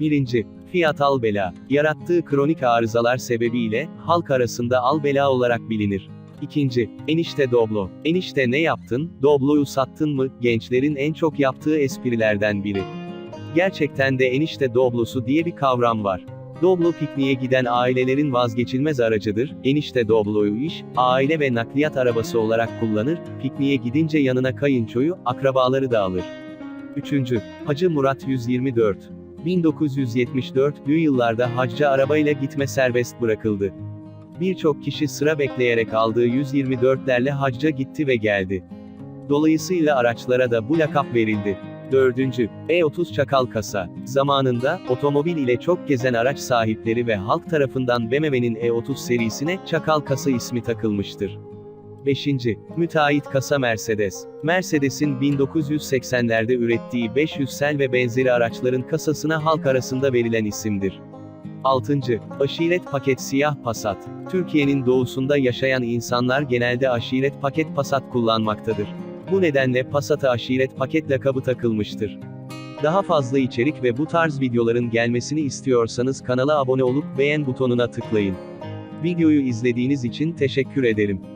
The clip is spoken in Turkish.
1. Fiat Albela, yarattığı kronik arızalar sebebiyle, halk arasında Albela olarak bilinir. 2. Enişte Doblo. Enişte ne yaptın, Doblo'yu sattın mı, gençlerin en çok yaptığı esprilerden biri. Gerçekten de enişte Doblosu diye bir kavram var. Doblo pikniğe giden ailelerin vazgeçilmez aracıdır, enişte Doblo'yu iş, aile ve nakliyat arabası olarak kullanır, pikniğe gidince yanına kayınçoyu, akrabaları da alır. 3. Hacı Murat 124 1974'lü yıllarda hacca arabayla gitme serbest bırakıldı. Birçok kişi sıra bekleyerek aldığı 124'lerle hacca gitti ve geldi. Dolayısıyla araçlara da bu lakap verildi. 4. E30 Çakal Kasa. Zamanında, otomobil ile çok gezen araç sahipleri ve halk tarafından BMW'nin E30 serisine Çakal Kasa ismi takılmıştır. 5. Müteahhit kasa Mercedes. Mercedes'in 1980'lerde ürettiği 500'sel ve benzeri araçların kasasına halk arasında verilen isimdir. 6. Aşiret paket siyah Passat. Türkiye'nin doğusunda yaşayan insanlar genelde aşiret paket Passat kullanmaktadır. Bu nedenle Passat'a aşiret paket lakabı takılmıştır. Daha fazla içerik ve bu tarz videoların gelmesini istiyorsanız kanala abone olup beğen butonuna tıklayın. Videoyu izlediğiniz için teşekkür ederim.